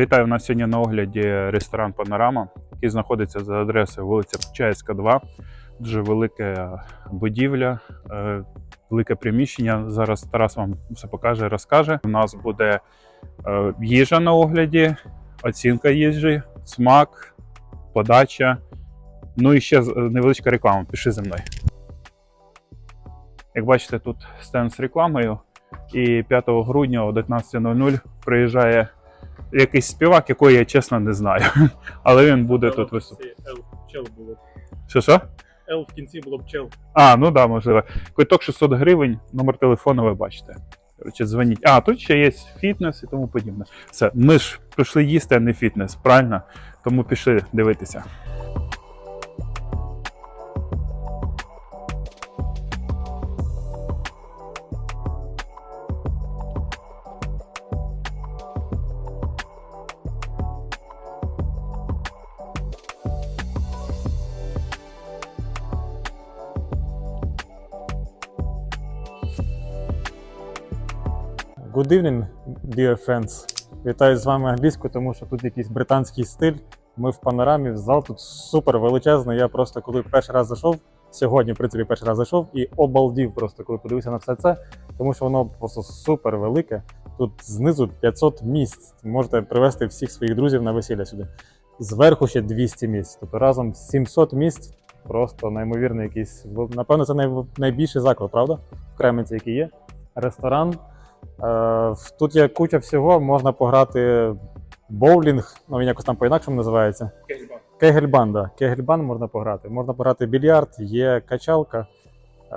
Вітаю у нас сьогодні на огляді ресторан Панорама, який знаходиться за адресою вулиця Почаївська, 2. Дуже велика будівля, е, велике приміщення. Зараз Тарас вам все покаже, розкаже. У нас буде е, їжа на огляді, оцінка їжі, смак, подача. Ну і ще невеличка реклама. Пиши зі мною. Як бачите, тут стенд з рекламою. І 5 грудня о 19.00 приїжджає якийсь співак, якого я чесно не знаю. Але він буде тут виступати. L пчел було. Що що? L в кінці було б чел. А, ну да, можливо. Квиток 600 гривень, номер телефону ви бачите. Коротше, дзвоніть. А, тут ще є фітнес і тому подібне. Все, ми ж прийшли їсти, а не фітнес, правильно? Тому пішли дивитися. Good evening, dear friends. Вітаю з вами англійською, тому що тут якийсь британський стиль. Ми в панорамі, зал тут супер величезний. Я просто коли перший раз зайшов, сьогодні, в принципі, перший раз зайшов і обалдів просто, коли подивився на все це, тому що воно просто супер велике. Тут знизу 500 місць. Можете привезти всіх своїх друзів на весілля сюди. Зверху ще 200 місць. Тобто разом 700 місць. Просто неймовірний якийсь. Напевно, це найбільший заклад, правда? В Кременці, який є. Ресторан. Е, Тут є куча всього, можна пограти боулінг, ну він якось там по-інакшому називається. Кегельбан, да. Кегельбан можна пограти. Можна пограти більярд, є качалка. Е,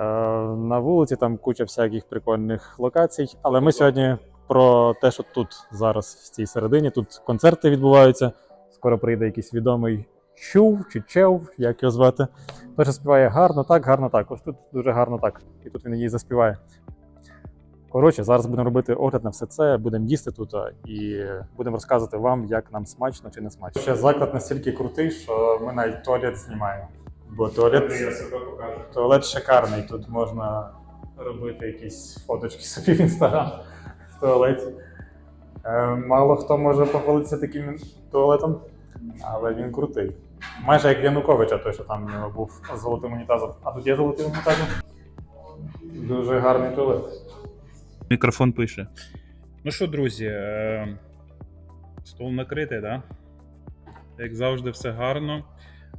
На вулиці там куча всяких прикольних локацій. Але ми сьогодні про те, що тут зараз в цій середині, тут концерти відбуваються. Скоро прийде якийсь відомий чув чи чев, як його звати. Той, що співає гарно так, гарно так. Ось тут дуже гарно так. І тут він її заспіває. Коротше, зараз будемо робити огляд на все це, будемо їсти тут і будемо розказувати вам, як нам смачно чи не смачно. Ще заклад настільки крутий, що ми навіть туалет знімаємо. Бо туалет, себе покажу. туалет шикарний. Тут можна робити якісь фоточки собі в інстаграм в туалеті. Е, Мало хто може похвалитися таким туалетом, але він крутий. Майже як Януковича, той, що там був з золотим унітазом. А тут є золотий унітазом. Дуже гарний туалет. Мікрофон пише. Ну що, друзі, е, стол накритий, так? Да? Як завжди, все гарно.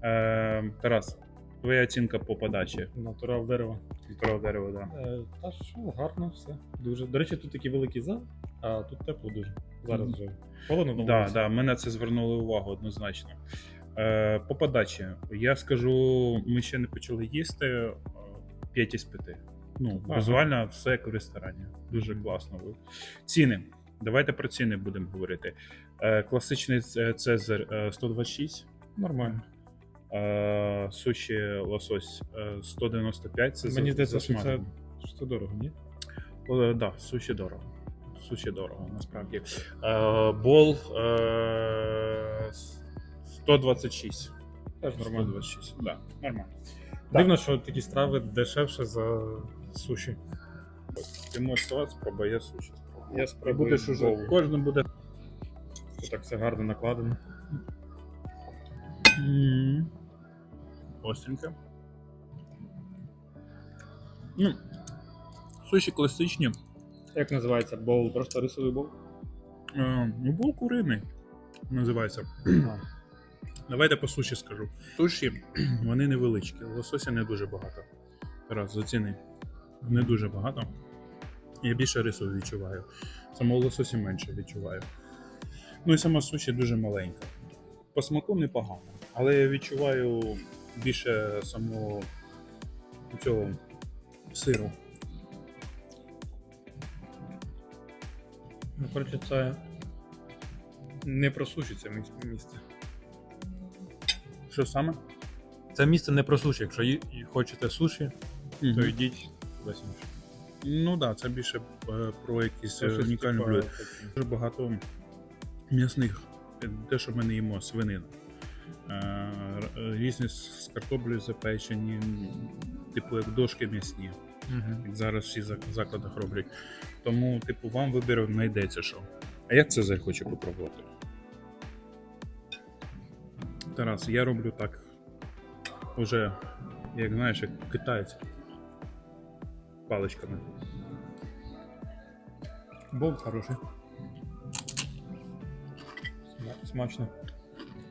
Е, Тарас, твоя оцінка по подачі. Натурал дерева. Вітрового дерева, да. Е, Та що, гарно все. Дуже. До речі, тут такий великий зал, а тут тепло дуже. Зараз вже холодно на Да, да, ми на це звернули увагу однозначно. Е, по подачі, я скажу, ми ще не почали їсти е, 5 із 5. Ну, Ага. візуально все як в ресторані. Дуже класно. Ціни. Давайте про ціни будемо говорити. Е, класичний Цезар е, 126, Нормально. е, суші лосось е, 195. Це Мені здається, що це, що це дорого, ні? Е, да, суші дорого. Суші дорого, насправді. Е, бол е, 126. Теж нормально. 126, да, нормально. Дивно, що такі страви дешевше за суші. Ти можеш салат спробуй, я суші. Я спробую будеш уже, кожен буде. Тут так все гарно накладено. М. Остренько. Ну, суші класичні. Як називається? Боул? Просто рисовий боул? Е, ну, бол куриний називається. Давайте по суші скажу. Суші вони невеличкі, лосося не дуже багато. Раз, заціни. Не дуже багато. Я більше рису відчуваю. Самого лососі менше відчуваю. Ну і сама суші дуже маленька. По смаку непогано, але я відчуваю більше самого цього сиру. Ну, коротше, це не про суші це місце. Що саме? Це місце не про суші. Якщо хочете суші, то йдіть кудись інше. Ну так, да, це більше е, про якісь Це е, унікальні блюда. Дуже багато м'ясних, те, що ми не їмо, свинина. Е, е, Різні з картоплею запечені, типу як дошки м'ясні, Мгм. як зараз всі зак- в закладах роблять. Тому, типу, вам вибір знайдеться що. А як Цезарь хоче попробувати? Тарас, я роблю так. Уже, як знаєш, як китаєць. Паличками. Був хороший. Смачно.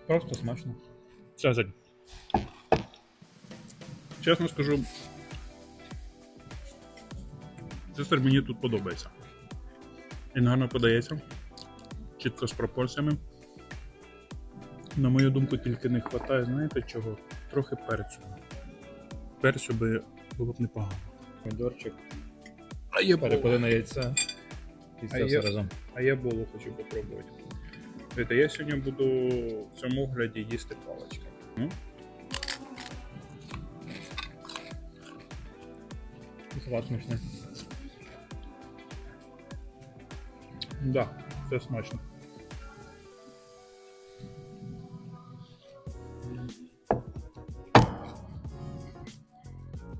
Просто смачно. Все, Жень. Чесно скажу. Сестер мені тут подобається. Він гарно подається. Чітко з пропорціями. На мою думку, тільки не вистачає, знаєте чого? Трохи перцю. Перцю би було б непогано. Помідорчик, А я перепили на яйце. І А все я- разом. А я болу хочу попробувати. Дивіться, я сьогодні буду в цьому огляді їсти палички. Ну, І салат смачний. да, все смачно.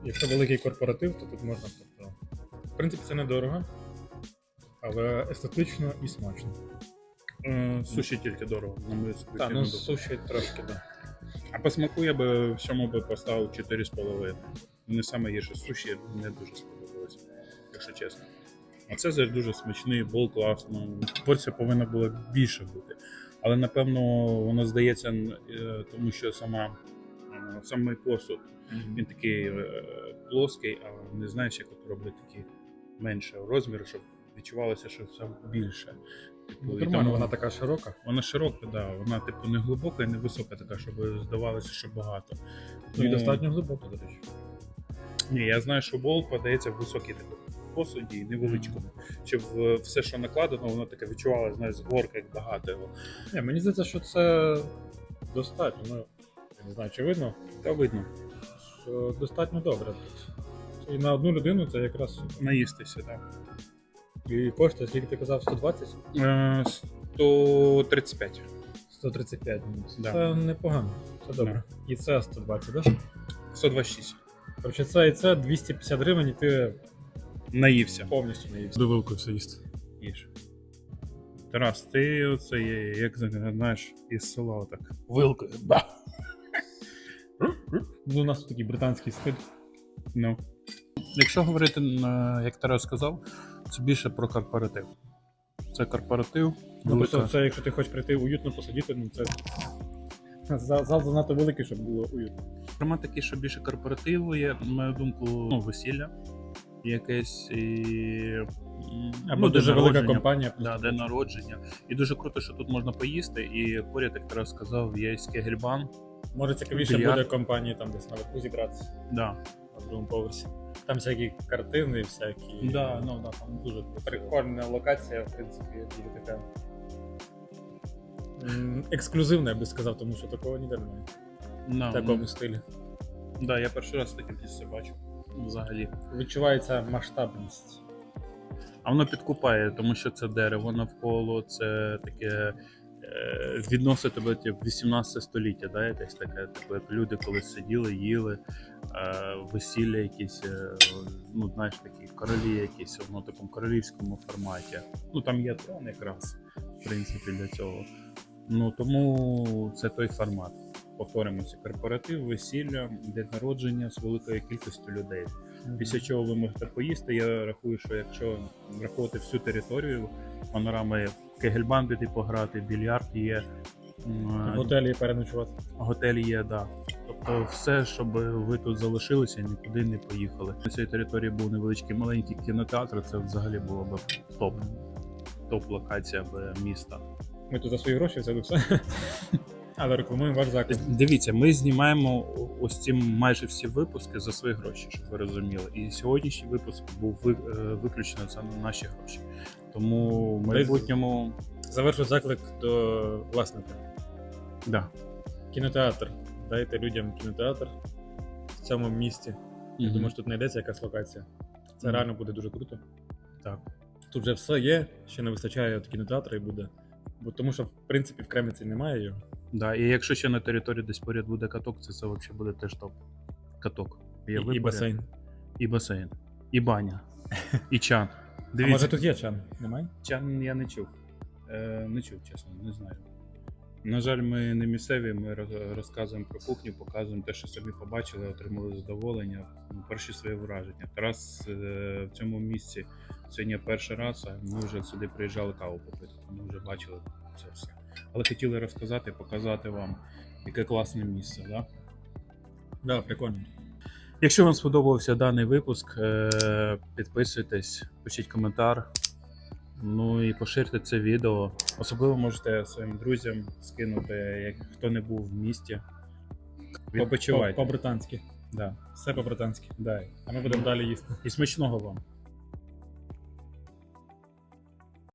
Якщо великий корпоратив, то тут можна тобто. В принципі, це недорого, але естетично і смачно. Е, суші тільки дорого, на мою Так, ну суші трошки, так. Да. А по смаку я би всьому би поставив 4,5. Не саме гірше суші не дуже сподобалось, якщо чесно. А Цезарь дуже смачний, бол класно. Порція повинна була більше бути. Але напевно воно здається, е, тому що сама, самий посуд він такий е, плоский, а не знаєш, як от роблять такі менше розміри, щоб відчувалося, що все більше. Типу, Ну, і нормально, вона така широка. вона широка, да. Вона, типу, не глибока і не висока така, щоб здавалося, що багато. Ну і Ну, достатньо глибоко, до речі. Ні, я знаю, що бол подається в високій типу, посуді і невеличкому. Щоб е, все, що накладено, воно таке відчувалося, знаєш, з горка, як багато його. Ні, мені здається, що це достатньо. Не знаю, чи видно, Та видно, що достатньо добре. І на одну людину це якраз наїстися, так. І коштує, скільки ти казав, 120? Е, 135. 135. Ну, Да. Це непогано. Це добре. І це 120, так? Да? 126. Коротше, це і це 250 гривень, і ти Наївся. повністю наївся. До вилкою все їсти. Їж. Тарас, ти оце є, як знаєш, із села отак. Вилкою. Ба! Ну, у нас тут такий британський стиль. Ну. Якщо говорити, е, як Тарас сказав, це більше про корпоратив. Це корпоратив. Ну, велика- тобто, це, якщо ти хочеш прийти уютно посидіти, ну це. Зал, зал занадто великий, щоб було уютно. Формат такий, що більше корпоративу є, на мою думку, ну, весілля якесь і. м, Або ну, дуже велика народження. компанія. Да, день народження. І дуже круто, що тут можна поїсти. І поряд, як Тарас сказав, є скегельбан. Може цікавіше Більярд. буде компанії там десь наверху зібратися Да. на другому поверсі. Там всякі картини, всякі. Да, ну, да, там дуже. Прикольна локація, в принципі, дуже така. м, Ексклюзивна, я би сказав, тому що такого ніде немає. В такому стилі. да, я перший раз таке місце бачу. Взагалі. Відчувається масштабність. А воно підкупає, тому що це дерево навколо, це таке. Відносить тебе в 18 століття, да, якесь таке, типу, як люди колись сиділи, їли, е, весілля якісь, е, ну, знаєш, такі королі якісь в такому королівському форматі. Ну там є трон якраз, в принципі, для цього. Ну тому це той формат. Повторимося, корпоратив, весілля, день народження з великою кількістю людей. Після чого ви можете поїсти. Я рахую, що якщо враховувати всю територію, панорами кегельбан піти пограти, більярд є, готелі переночувати. готель є, да. Тобто все, щоб ви тут залишилися нікуди не поїхали. На цій території був невеличкий маленький кінотеатр, це взагалі було б топ. Топ-локація б міста. Ми тут за свої гроші взяли все. Але рекламуємо ваш заклад. Дивіться, ми знімаємо ось ці майже всі випуски за свої гроші, щоб ви розуміли. І сьогоднішній випуск був е, виключено за наші гроші. Тому в майбутньому Завершу заклик до власника. да. Кінотеатр. Дайте людям кінотеатр в цьому місті. Я думаю, що тут знайдеться якась локація. Це Мгм. реально буде дуже круто. Так. Тут вже все є, ще не вистачає от кінотеатру і буде. Бо тому що, в принципі, в Кремниці немає його. Да. І якщо ще на території десь поряд буде каток, це, це взагалі буде теж топ. Каток. Є І, і басейн. І басейн. І баня. І чан. А може тут є чан? Немає? чан я не чув. Е, не чув, чесно, не знаю. На жаль, ми не місцеві, ми роз- розказуємо про кухню, показуємо те, що самі побачили, отримали задоволення, ну, перші свої враження. Тарас е, в цьому місці сьогодні перший раз, а ми вже сюди приїжджали каву попити, ми вже бачили це все. Але хотіли розказати, показати вам, яке класне місце. Да? Да, прикольно. Якщо вам сподобався даний випуск, е, підписуйтесь, пишіть коментар. Ну і поширте це відео. Особливо можете своїм друзям скинути, як хто не був в місті. Відпочивайте. По-британськи. Да. Все по-британськи. Да. А ми будемо далі їсти. І смачного вам.